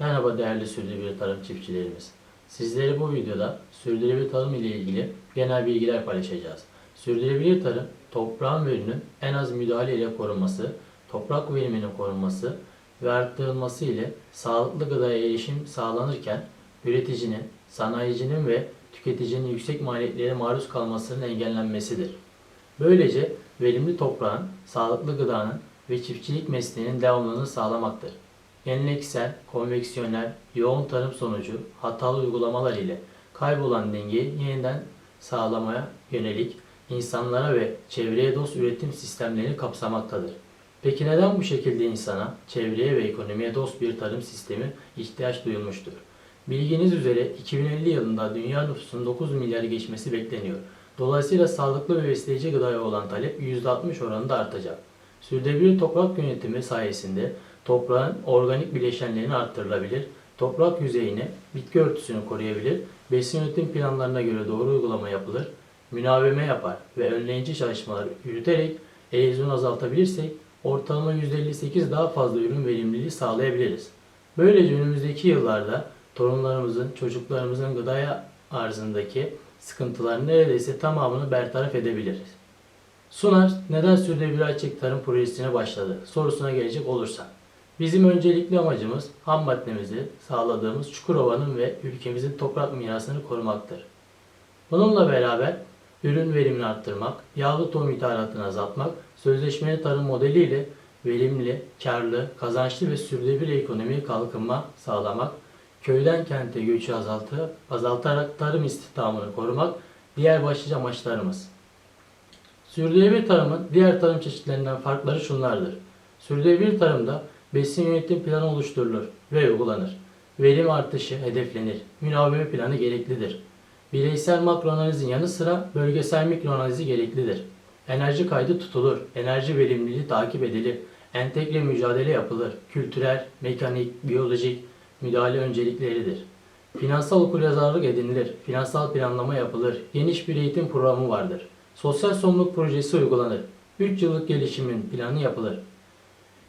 Merhaba değerli sürdürülebilir tarım çiftçilerimiz. Sizlere bu videoda sürdürülebilir tarım ile ilgili genel bilgiler paylaşacağız. Sürdürülebilir tarım, toprağın veriminin en az müdahale ile korunması, toprak veriminin korunması ve arttırılması ile sağlıklı gıdaya erişim sağlanırken üreticinin, sanayicinin ve tüketicinin yüksek maliyetlere maruz kalmasının engellenmesidir. Böylece verimli toprağın, sağlıklı gıdanın ve çiftçilik mesleğinin devamlılığını sağlamaktır. Geleneksel, konveksiyonel, yoğun tarım sonucu hatalı uygulamalar ile kaybolan dengeyi yeniden sağlamaya yönelik insanlara ve çevreye dost üretim sistemlerini kapsamaktadır. Peki neden bu şekilde insana, çevreye ve ekonomiye dost bir tarım sistemi ihtiyaç duyulmuştur? Bilginiz üzere 2050 yılında dünya nüfusunun 9 milyarı geçmesi bekleniyor. Dolayısıyla sağlıklı ve besleyici gıdaya olan talep %60 oranında artacak. Sürdürülebilir toprak yönetimi sayesinde toprağın organik bileşenlerini arttırılabilir, toprak yüzeyini, bitki örtüsünü koruyabilir, besin yönetim planlarına göre doğru uygulama yapılır, münaveme yapar ve önleyici çalışmalar yürüterek erozyonu azaltabilirsek ortalama %58 daha fazla ürün verimliliği sağlayabiliriz. Böylece önümüzdeki yıllarda torunlarımızın, çocuklarımızın gıdaya arzındaki sıkıntıların neredeyse tamamını bertaraf edebiliriz. Sunar neden sürdürülebilir açık tarım projesine başladı sorusuna gelecek olursak. Bizim öncelikli amacımız ham maddemizi sağladığımız Çukurova'nın ve ülkemizin toprak mirasını korumaktır. Bununla beraber ürün verimini arttırmak, yağlı tohum ithalatını azaltmak, sözleşmeli tarım modeliyle verimli, karlı, kazançlı ve sürdürülebilir ekonomiye kalkınma sağlamak, köyden kente göçü azaltı, azaltarak tarım istihdamını korumak diğer başlıca amaçlarımız. Sürdürülebilir tarımın diğer tarım çeşitlerinden farkları şunlardır. Sürdürülebilir tarımda besin yönetim planı oluşturulur ve uygulanır. Verim artışı hedeflenir. Münaveme planı gereklidir. Bireysel makro analizin yanı sıra bölgesel mikro analizi gereklidir. Enerji kaydı tutulur. Enerji verimliliği takip edilir. Entegre mücadele yapılır. Kültürel, mekanik, biyolojik müdahale öncelikleridir. Finansal okuryazarlık edinilir. Finansal planlama yapılır. Geniş bir eğitim programı vardır. Sosyal sorumluluk projesi uygulanır. 3 yıllık gelişimin planı yapılır.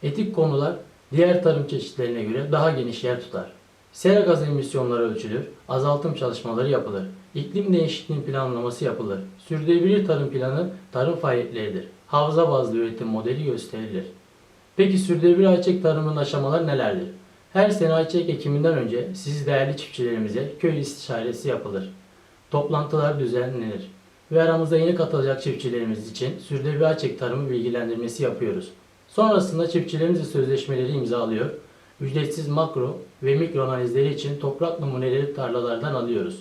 Etik konular diğer tarım çeşitlerine göre daha geniş yer tutar. Sera gaz emisyonları ölçülür, azaltım çalışmaları yapılır. İklim değişikliğinin planlaması yapılır. Sürdürülebilir tarım planı tarım faaliyetleridir. Havza bazlı üretim modeli gösterilir. Peki sürdürülebilir ayçiçek tarımının aşamaları nelerdir? Her sene ayçiçek ekiminden önce siz değerli çiftçilerimize köy istişaresi yapılır. Toplantılar düzenlenir. Ve aramızda yeni katılacak çiftçilerimiz için sürdürülebilir ayçiçek tarımı bilgilendirmesi yapıyoruz. Sonrasında çiftçilerimizle sözleşmeleri imzalıyor. Ücretsiz makro ve mikro analizleri için toprak numuneleri tarlalardan alıyoruz.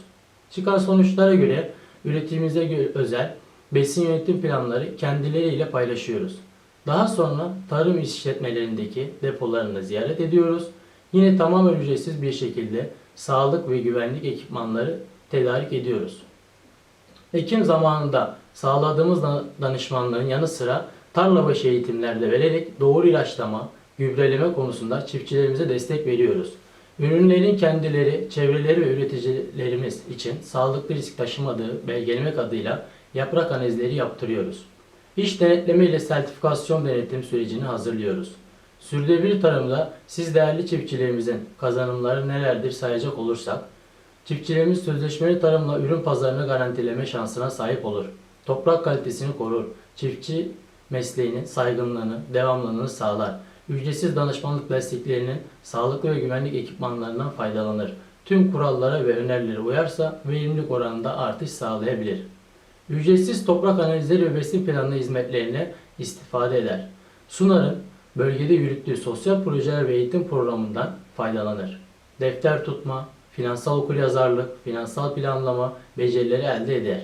Çıkan sonuçlara göre üretimimize özel besin yönetim planları kendileriyle paylaşıyoruz. Daha sonra tarım işletmelerindeki depolarını ziyaret ediyoruz. Yine tamamen ücretsiz bir şekilde sağlık ve güvenlik ekipmanları tedarik ediyoruz. Ekim zamanında sağladığımız da- danışmanlığın yanı sıra tarla başı eğitimlerde vererek doğru ilaçlama, gübreleme konusunda çiftçilerimize destek veriyoruz. Ürünlerin kendileri, çevreleri ve üreticilerimiz için sağlıklı risk taşımadığı belgelemek adıyla yaprak analizleri yaptırıyoruz. İş denetleme ile sertifikasyon denetim sürecini hazırlıyoruz. Sürdürülebilir tarımda siz değerli çiftçilerimizin kazanımları nelerdir sayacak olursak, Çiftçilerimiz sözleşmeli tarımla ürün pazarını garantileme şansına sahip olur. Toprak kalitesini korur. Çiftçi mesleğinin saygınlığını, devamlılığını sağlar. Ücretsiz danışmanlık desteklerinin sağlıklı ve güvenlik ekipmanlarından faydalanır. Tüm kurallara ve önerilere uyarsa verimlilik oranında artış sağlayabilir. Ücretsiz toprak analizleri ve besin planlı hizmetlerine istifade eder. Sunar'ın bölgede yürüttüğü sosyal projeler ve eğitim programından faydalanır. Defter tutma, finansal okuryazarlık, finansal planlama becerileri elde eder.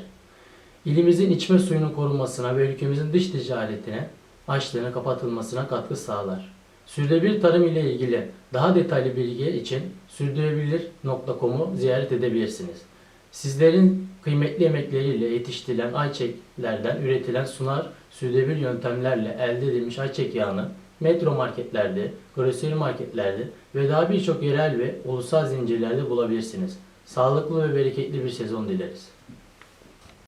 İlimizin içme suyunun korunmasına ve ülkemizin dış ticaretine, açlığının kapatılmasına katkı sağlar. Sürdürülebilir tarım ile ilgili daha detaylı bilgi için sürdürülebilir.com'u ziyaret edebilirsiniz. Sizlerin kıymetli emekleriyle yetiştirilen ayçiçeklerden üretilen sunar sürdürülebilir yöntemlerle elde edilmiş ayçiçek yağını metro marketlerde, groseri marketlerde ve daha birçok yerel ve ulusal zincirlerde bulabilirsiniz. Sağlıklı ve bereketli bir sezon dileriz.